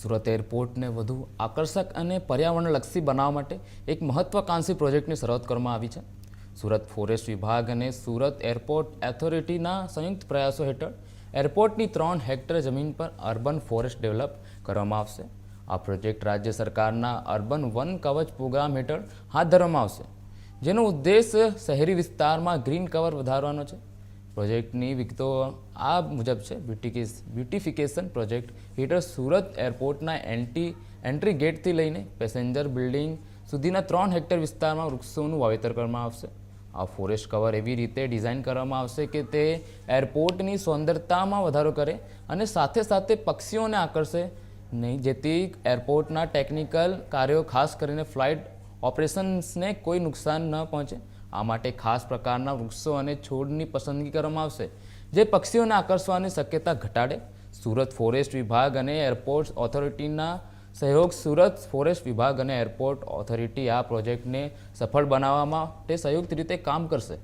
સુરત એરપોર્ટને વધુ આકર્ષક અને પર્યાવરણલક્ષી બનાવવા માટે એક મહત્વાકાંક્ષી પ્રોજેક્ટની શરૂઆત કરવામાં આવી છે. સુરત ફોરેસ્ટ વિભાગ અને સુરત એરપોર્ટ ઓથોરિટીના સંયુક્ત પ્રયાસો હેઠળ એરપોર્ટની ત્રણ હેક્ટર જમીન પર અર્બન ફોરેસ્ટ ડેવલપ કરવામાં આવશે. આ પ્રોજેક્ટ રાજ્ય સરકારના અર્બન વન કવચ પ્રોગ્રામ હેઠળ હાથ ધરવામાં આવશે. જેનો ઉદ્દેશ શહેરી વિસ્તારમાં ગ્રીન કવર વધારવાનો છે. પ્રોજેક્ટની વિગતો આ મુજબ છે. બ્યુટીકેસ બ્યુટિફિકેશન પ્રોજેક્ટ હેઠળ સુરત એરપોર્ટના એન્ટી, એન્ટ્રી ગેટથી લઈને પેસેન્જર બિલ્ડિંગ સુધીના ત્રણ હેક્ટર વિસ્તારમાં વૃક્ષોનું વાવેતર કરવામાં આવશે. આ ફોરેસ્ટ કવર એવી રીતે ડિઝાઇન કરવામાં આવશે કે તે એરપોર્ટની સૌંદર્યતામાં વધારો કરે અને સાથે સાથે પક્ષીઓને આકર્ષે. નહીં, જેથી એરપોર્ટના ટેકનિકલ કાર્યો ખાસ કરીને ફ્લાઇટ ઓપરેશન્સને કોઈ નુકસાન ન પહોંચે. આ માટે ખાસ પ્રકારના વૃક્ષો અને છોડની પસંદગી કરવામાં આવશે, જે પક્ષીઓને આકર્ષવાની શક્યતા ઘટાડે. સુરત ફોરેસ્ટ વિભાગ અને એરપોર્ટ ઓથોરિટીના સહયોગ સુરત ફોરેસ્ટ વિભાગ અને એરપોર્ટ ઓથોરિટી આ પ્રોજેક્ટને સફળ બનાવવા માટે સંયુક્ત રીતે કામ કરશે.